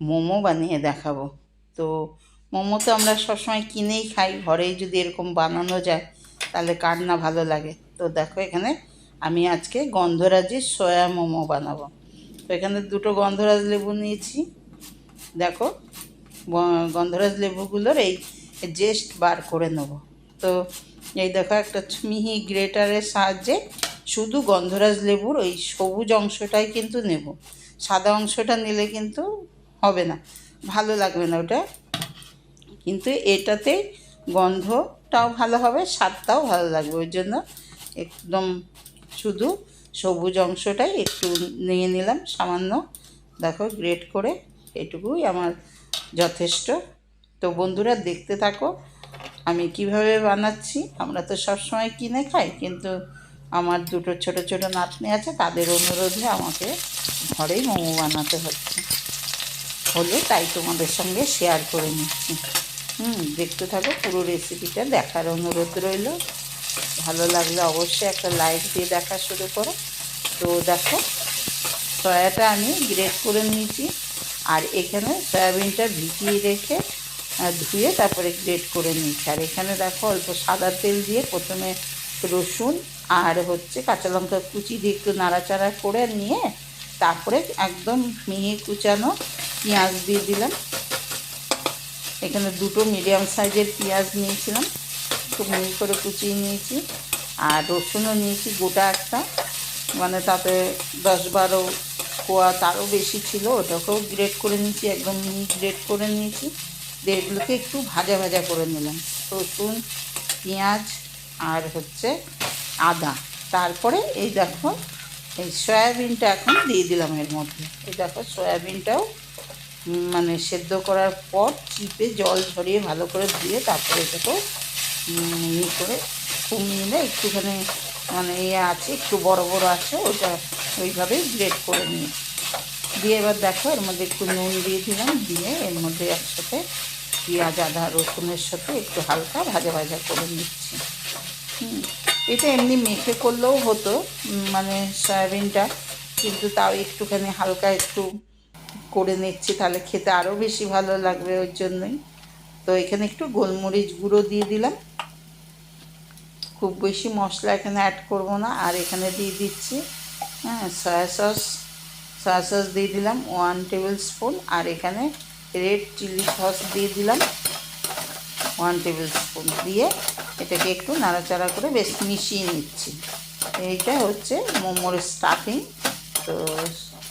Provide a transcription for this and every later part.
মোমো বানিয়ে দেখাবো। তো মোমো তো আমরা সবসময় কিনেই খাই, ঘরেই যদি এরকম বানানো যায়, তাহলে কার না ভালো লাগে। তো দেখো এখানে আমি আজকে গন্ধরাজের সয়া মোমো বানাবো। তো এখানে দুটো গন্ধরাজ লেবু নিয়েছি। দেখো গন্ধরাজ লেবুগুলোর এই জেস্ট বার করে নেব। তো এই দেখো একটা মিহি গ্রেটারের সাহায্যে শুধু গন্ধরাজ লেবুর ওই সবুজ অংশটাই কিন্তু নেব। সাদা অংশটা নিলে কিন্তু হবে না। ভালো লাগবে না ওটা। কিন্তু এটাতে গন্ধটাও ভালো হবে, স্বাদটাও ভালো লাগবে। ওই জন্য একদম শুধু সবুজ অংশটাই একটু নিয়ে নিলাম। সামান্য দেখো গ্রেট করে এটুকুই আমার যথেষ্ট। তো বন্ধুরা, দেখতে থাকো আমি কীভাবে বানাচ্ছি। আমরা তো সবসময় কিনে খাই, কিন্তু আমার দুটো ছোট ছোট নাতনি আছে, তাদের অনুরোধে আমাকে ঘরেই মোমো বানাতে হচ্ছে। হলো, তাই তোমাদের সঙ্গে শেয়ার করে নিচ্ছি। হুম, দেখতে থাকো, পুরো রেসিপিটা দেখার অনুরোধ রইল। ভালো লাগলে অবশ্যই একটা লাইক দিয়ে দেখা শুরু করো। তো দেখো, সয়াটা আমি গ্রেট করে নিয়েছি। আর এখানে সয়াবিনটা ভিজিয়ে রেখে ধুয়ে তারপরে গ্রেট করে নিয়েছি। আর এখানে দেখো, অল্প সাদা তেল দিয়ে প্রথমে রসুন আর হচ্ছে কাঁচা লঙ্কা কুচি দিয়ে একটু নাড়াচাড়া করে নিয়ে, তারপরে একদম মিহি কুচানো পেঁয়াজ দিয়ে দিলাম। এখানে দুটো মিডিয়াম সাইজের পেঁয়াজ নিয়েছিলাম। খুব মিহি করে কুচিয়ে নিয়েছি। আর রসুনও নিয়েছি, গোটা একটা। মানে তাতে দশ বারো কোয়া তারও বেশি ছিল, ওটাকেও গ্রেট করে নিয়েছি, একদম মিহি গ্রেট করে নিয়েছি। দিয়ে এগুলোকে একটু ভাজা ভাজা করে নিলাম। রসুন, পেঁয়াজ আর হচ্ছে আদা। তারপরে এই দেখো, এই সয়াবিনটা এখন দিয়ে দিলাম এর মধ্যে। এই দেখো, সয়াবিনটাও মানে সেদ্ধ করার পর চিপে জল ঝরিয়ে ভালো করে ধুয়ে তারপরে এটাকে ইয়ে করে কমিয়ে একটুখানি মানে ইয়ে আছে, একটু বড় বড় আছে, ওটা ওইভাবেই গ্রেট করে নিয়ে। দিয়ে এবার দেখো, এর মধ্যে একটু নুন দিয়ে দিলাম, দিয়ে এর মধ্যে একসাথে পেঁয়াজ, আদা, রসুনের সাথে একটু হালকা ভাজা ভাজা করে নিচ্ছি। এটা এমনি মেখে করলেও হতো মানে সয়াবিনটা, কিন্তু তাও একটুখানি হালকা একটু করে নিচ্ছি, তাহলে খেতে আরও বেশি ভালো লাগবে ওই জন্যই। তো এখানে একটু গোলমরিচ গুঁড়ো দিয়ে দিলাম। খুব বেশি মশলা এখানে অ্যাড করব না, আর এখানে দিয়ে দিচ্ছি হ্যাঁ সয়া সস সয়া সস দিয়ে দিলাম ওয়ান টেবিল স্পুন আর এখানে রেড চিলি সস দিয়ে দিলাম ওয়ান টেবিল স্পুন দিয়ে এটাকে একটু নাড়াচাড়া করে বেশ মিশিয়ে নিচ্ছি। এইটা হচ্ছে মোমোর স্টাফিং তো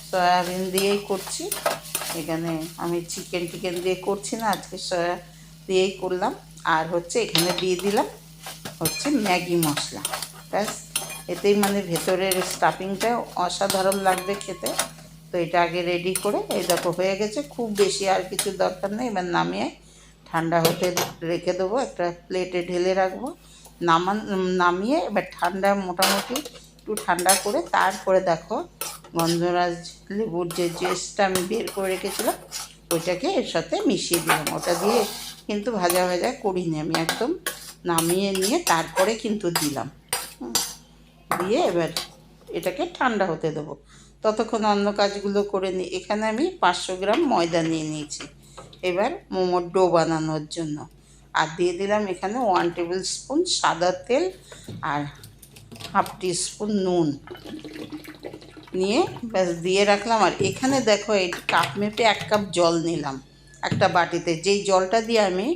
সয়াবিন দিয়েই করছি। এখানে আমি চিকেন টিকেন দিয়ে করছি না, আজকে সয়া দিয়েই করলাম। আর হচ্ছে এখানে দিয়ে দিলাম হচ্ছে ম্যাগি মশলা। ব্যাস, এতেই মানে ভেতরের স্টাফিংটা অসাধারণ লাগবে খেতে। তো এটা আগে রেডি করে, এই দেখো হয়ে গেছে, খুব বেশি আর কিছু দরকার নেই। এবার নামিয়ে ঠান্ডা হতে রেখে দেবো, একটা প্লেটে ঢেলে রাখব। নামান, নামিয়ে এবার ঠান্ডা মোটামুটি একটু ঠান্ডা করে তারপরে দেখো গন্ধরাজ লেবুর যে জেসটা আমি বের করে রেখেছিলাম, ওইটাকে এর সাথে মিশিয়ে দিলাম। ওটা দিয়ে কিন্তু ভাজা ভাজা করিনি আমি একদম। নামিয়ে নিয়ে তারপরে কিন্তু দিলাম। দিয়ে এবার এটাকে ঠান্ডা হতে দেবো। ততক্ষণ অন্য কাজগুলো করে নিই এখানে আমি পাঁচশো গ্রাম ময়দা নিয়ে নিয়েছি। এবার মোমোর ডো বানানোর জন্য। আর দিয়ে দিলাম এখানে ওয়ান টেবিল স্পুন সাদা তেল আর হাফ টি স্পুন নুন। নিয়ে ব্যাস দিয়ে রাখলাম। আর এখানে দেখো এই কাপ মেপে এক কাপ জল নিলাম একটা বাটিতে। যেই জলটা দিয়ে আমি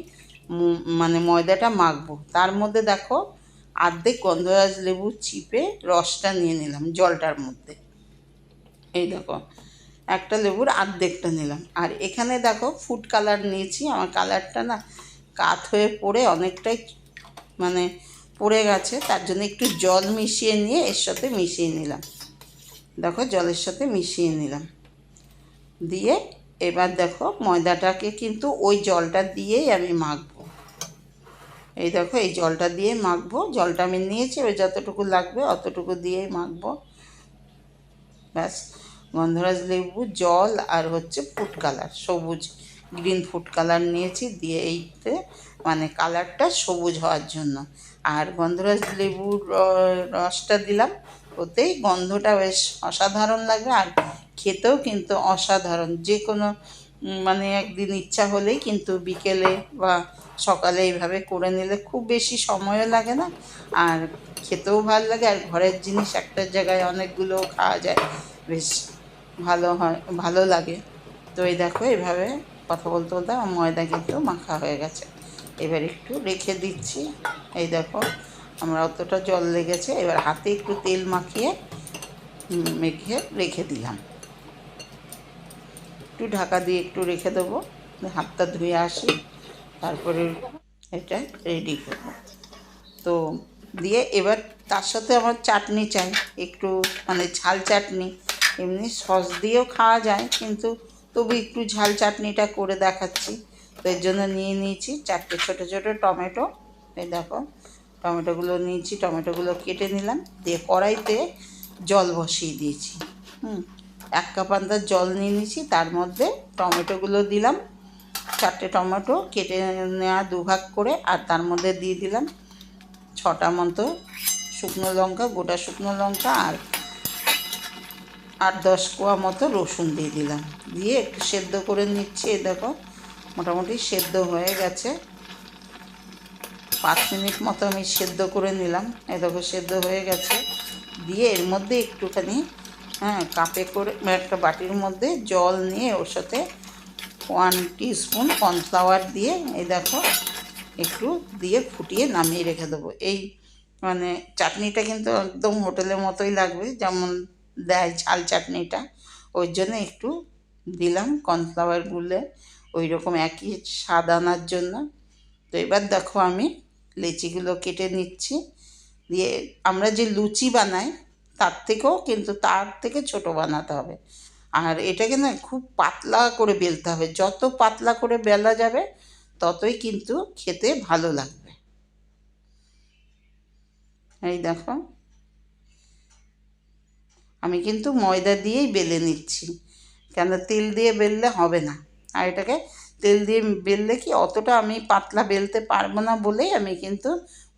মানে ময়দাটা মাখবো, তার মধ্যে দেখো আর্ধেক গন্ধরাজ লেবু চিপে রসটা নিয়ে নিলাম জলটার মধ্যে। এই দেখো, একটা লেবুর আর্ধেকটা নিলাম। আর এখানে দেখো ফুড কালার নিয়েছি। আমার কালারটা না কাত হয়ে পড়ে অনেকটাই মানে পড়ে গেছে, তার জন্য একটু জল মিশিয়ে নিয়ে এর সাথে মিশিয়ে নিলাম। দেখো জলের সাথে মিশিয়ে নিলাম। দিয়ে এবার দেখো ময়দাটাকে কিন্তু ওই জলটা দিয়েই আমি মাখবো। এই দেখো এই জলটা দিয়ে মাখবো। জলটা আমি নিয়েছি ওই যতটুকু লাগবে অতটুকু দিয়েই মাখবো। ব্যাস গন্ধরাজ লেবু, জল আর হচ্ছে ফুড কালার, সবুজ গ্রিন ফুড কালার নিয়েছি দিয়ে এইতে মানে কালারটা সবুজ হওয়ার জন্য। আর গন্ধরাজ লেবুর রসটা দিলাম ওতেই গন্ধটা বেশ অসাধারণ লাগবে আর খেতেও কিন্তু অসাধারণ। যে কোনো মানে একদিন ইচ্ছা হলেই কিন্তু বিকেলে বা সকালে এইভাবে করে নিলে খুব বেশি সময়ও লাগে না আর খেতেও ভালো লাগে আর ঘরের জিনিস একটা জায়গায় অনেকগুলো খাওয়া যায়, বেশ ভালো হয়, ভালো লাগে। তো এই দেখো, এইভাবে কথা বলতে বলতে ময়দা কিন্তু মাখা হয়ে গেছে। এবার একটু রেখে দিচ্ছি। এই দেখো আমরা অতটা জল লেগেছে, এবার হাতে একটু তেল মাখিয়ে মেখে রেখে দিলাম। একটু ঢাকা দিয়ে একটু রেখে দেবো হাতটা ধুয়ে আসি, তারপরে এটা রেডি করব। তো দিয়ে এবার তার সাথে আমার চাটনি চাই, একটু মানে ঝাল চাটনি, এমনি সস দিয়েও খাওয়া যায়, কিন্তু তবু একটু ঝাল চাটনিটা করে দেখাচ্ছি। তো এর জন্য নিয়ে নিয়েছি চারটে ছোটো ছোটো টমেটো, এই দেখো টমেটোগুলো নিয়েছি, টমেটোগুলো কেটে নিলাম, দিয়ে কড়াইতে জল বসিয়ে দিয়েছি। হুম, এক কাপ আন্দাজ জল নিয়ে নিয়েছি, তার মধ্যে টমেটোগুলো দিলাম। চারটে টমেটো কেটে নেওয়া দুভাগ করে, আর তার মধ্যে দিয়ে দিলাম ছটা মতো শুকনো লঙ্কা, গোটা শুকনো লঙ্কা, আর আট দশ কোয়া মতো রসুন দিয়ে দিলাম। দিয়ে একটু সেদ্ধ করে নিচ্ছি দেখো, মোটামুটি সেদ্ধ হয়ে গেছে। পাঁচ মিনিট মতো আমি সেদ্ধ করে নিলাম। দেখো সেদ্ধ হয়ে গেছে। দিয়ে এর মধ্যে একটুখানি হ্যাঁ কাপে করে একটা বাটির মধ্যে জল নিয়ে ওর সাথে ওয়ান স্পুন কর্নফ্লাওয়ার দিয়ে, এই দেখো, একটু দিয়ে ফুটিয়ে নামিয়ে রেখে দেবো। এই মানে চাটনিটা কিন্তু একদম হোটেলের মতোই লাগবে, যেমন দেয় ঝাল চাটনিটা। ওই জন্য একটু দিলাম কর্নফ্লাওয়ার গুলে। ওই রকম একই স্বাদ আনার জন্য। তো এবার দেখো আমি লেচিগুলো কেটে নিচ্ছি। দিয়ে আমরা যে লুচি বানাই, তার থেকেও কিন্তু তার থেকে ছোট বানাতে হবে। আর এটাকে না খুব পাতলা করে বেলতে হবে। যত পাতলা করে বেলা যাবে, ততই কিন্তু খেতে ভালো লাগবে। এই দেখো। আমি কিন্তু ময়দা দিয়েই বেলে নিচ্ছি। কেন তেল দিয়ে বেললে হবে না। আর এটাকে তেল দিয়ে বেললে কি অতটা আমি পাতলা বেলতে পারব না বলেই আমি কিন্তু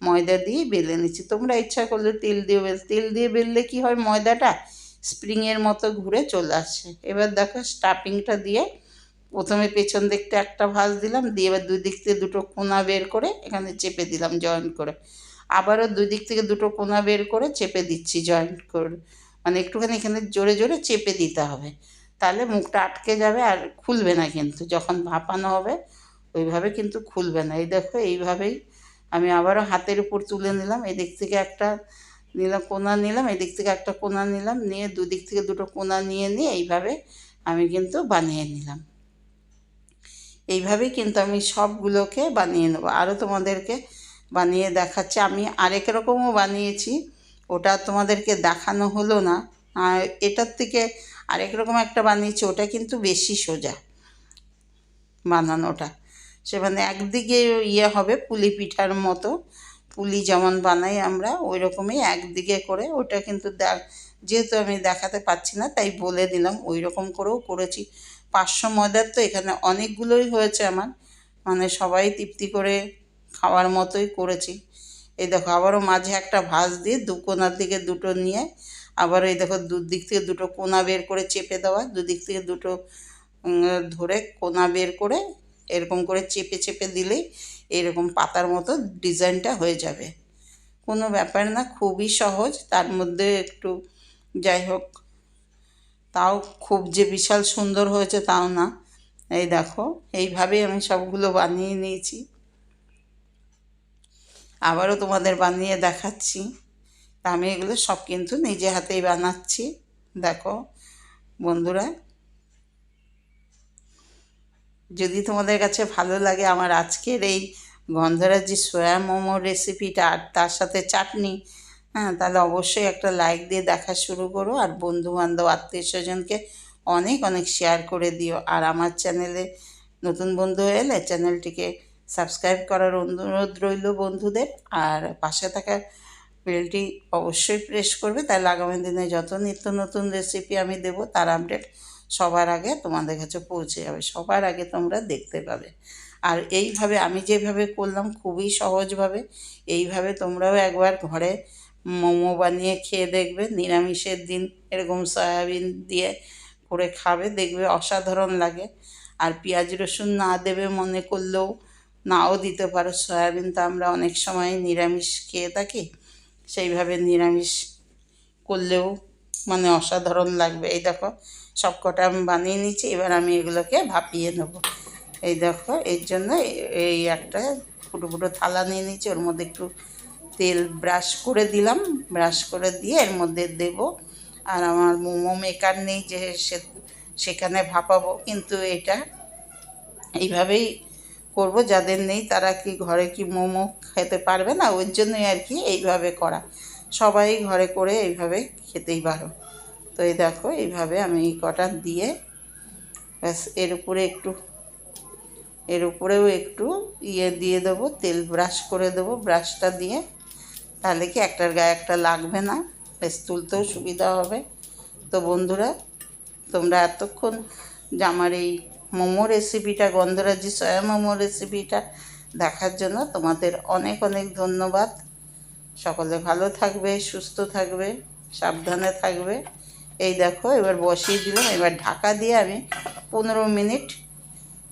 ময়দা দিয়েই বেলে নিচ্ছি। তোমরা ইচ্ছা করলে তেল দিয়ে বেল, তেল দিয়ে বেললে কি হয় ময়দাটা স্প্রিংয়ের মতো ঘুরে চলে আসে। এবার দেখো স্টাফিংটা দিয়ে প্রথমে পেছন দিকটা একটা ভাঁজ দিলাম, দিয়ে এবার দুই দিক থেকে দুটো কোনা বের করে এখানে চেপে দিলাম জয়েন্ট করে। আবারও দুই দিক থেকে দুটো কোনা বের করে চেপে দিচ্ছি জয়েন্ট করে। মানে একটুখানি এখানে জোরে জোরে চেপে দিতে হবে। তাহলে মুখটা আটকে যাবে আর খুলবে না কিন্তু। যখন ভাপানো হবে, ওইভাবে কিন্তু খুলবে না। এই দেখো, এইভাবেই আমি আবারও হাতের উপর তুলে নিলাম। এদিক থেকে একটা নিলাম, কোনা নিলাম, এদিক থেকে একটা কোনা নিলাম, নিয়ে দুদিক থেকে দুটো কোনা নিয়ে নিয়ে এইভাবে আমি কিন্তু বানিয়ে নিলাম। এইভাবেই কিন্তু আমি সবগুলোকে বানিয়ে নেব। আরও তোমাদেরকে বানিয়ে দেখাচ্ছি। আমি আরেক রকমও বানিয়েছি। ওটা তোমাদেরকে দেখানো হলো না। এটার থেকে আরেক রকম একটা বানিয়েছি, ওটা কিন্তু বেশি সোজা বানানোটা। সে মানে একদিকে ইয়ে হবে পুলি পিঠার মতো, পুলি যেমন বানাই আমরা, ওই রকমই একদিকে করে ওটা কিন্তু যেহেতু আমি দেখাতে পাচ্ছি না, তাই বলে দিলাম, ওই রকম করেও করেছি। পাঁচশো ময়দার তো এখানে অনেকগুলোই হয়েছে আমার মানে সবাই তৃপ্তি করে খাওয়ার মতোই করেছি। এই দেখো, আবারও মাঝে একটা ভাঁজ দিয়ে দু কোনার দিকে দুটো নিয়ে আবার এই দেখো দুদিক থেকে দুটো কোনা বের করে চেপে দেওয়া, দুদিক থেকে দুটো ধরে কোনা বের করে এরকম করে চেপে চেপে দিলেই এরকম পাতার মতো ডিজাইনটা হয়ে যাবে। কোনো ব্যাপার না, খুবই সহজ। তার মধ্যে একটু যাই হোক, তাও খুব যে বিশাল সুন্দর হয়েছে তাও না। এই দেখো, এইভাবেই আমি সবগুলো বানিয়ে নিয়েছি। আবারও তোমাদের বানিয়ে দেখাচ্ছি। তা আমি এগুলো সব কিন্তু নিজে হাতেই বানাচ্ছি। দেখো, বন্ধুরা। যদি তোমাদের কাছে ভালো লাগে আমার আজকের এই গন্ধরাজি সয়া মোমো রেসিপিটা আর তার সাথে চাটনি হ্যাঁ তাহলে অবশ্যই একটা লাইক দিয়ে দেখা শুরু করো আর বন্ধু বান্ধব আত্মীয় স্বজনকে অনেক অনেক শেয়ার করে দিও। আর আমার চ্যানেলে নতুন বন্ধু এলে চ্যানেলটিকে সাবস্ক্রাইব করার অনুরোধ রইল বন্ধুদের। আর পাশে থাকা বেলটি অবশ্যই প্রেস করবে। তাহলে আগামী দিনে যত নিত্য নতুন রেসিপি আমি দেবো, তার আপডেট সবার আগে তোমাদের কাছে পৌঁছে যাবে। সবার আগে তোমরা দেখতে পাবে। আর এইভাবে আমি যেভাবে করলাম খুবই সহজভাবে। এইভাবে তোমরাও একবার ঘরে মোমো বানিয়ে খেয়ে দেখবে। নিরামিষের দিন এরকম সয়াবিন দিয়ে করে খাবে, দেখবে অসাধারণ লাগে। আর পেঁয়াজ রসুন না দেবে মনে করলেও, নাও দিতে পারো। সয়াবিন তো আমরা অনেক সময় নিরামিষ খেয়ে থাকি। সেইভাবে নিরামিষ করলেও মানে অসাধারণ লাগবে। এই দেখো সব কটা আমি বানিয়ে নিচ্ছি এবার আমি এগুলোকে ভাপিয়ে নেব। এই দেখো, এর জন্য এই একটা ফুটো ফুটো থালা নিয়ে নিচ্ছি ওর মধ্যে একটু তেল ব্রাশ করে দিলাম। ব্রাশ করে দিয়ে এর মধ্যে দেব। আর আমার মোমো মেকার নেই যে সে, সেখানে ভাপাবো, কিন্তু এটা এইভাবেই করব, যাদের নেই তারা কি ঘরে কি মোমো খেতে পারবে না? ওই জন্যই আর কি এইভাবে করা। সবাই ঘরে করে এইভাবে খেতেই পারো। তো এই দেখো, এইভাবে আমি এই কটা দিয়ে ব্যাস, এর উপরে একটু, এর উপরেও একটু ইয়ে দিয়ে দেবো, তেল ব্রাশ করে দেবো, ব্রাশটা দিয়ে। তাহলে কি একটার গায়ে একটা লাগবে না বেশ তুলতেও সুবিধা হবে। তো বন্ধুরা, তোমরা এতক্ষণ জামার এই মোমো রেসিপিটা গন্ধরাজি সয়া মোমো রেসিপিটা দেখার জন্য তোমাদের অনেক অনেক ধন্যবাদ। সকলে ভালো থাকবে, সুস্থ থাকবে, সাবধানে থাকবে। এই দেখো, এবার বসিয়ে দিলাম। এবার ঢাকা দিয়ে আমি পনেরো মিনিট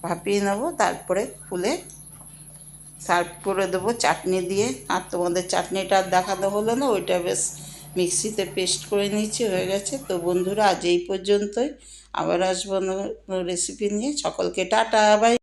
ভাপিয়ে নেব, তারপরে খুলে সার্ভ করে দেবো চাটনি দিয়ে। আর তোমাদের চাটনিটা আর দেখাতে হলো না, ওইটা বেশ মিক্সিতে পেস্ট করে নিচ্ছি হয়ে গেছে। তো বন্ধুরা, আজ এই পর্যন্তই। আবার আসব রেসিপি নিয়ে। সকলকে টাটা বাই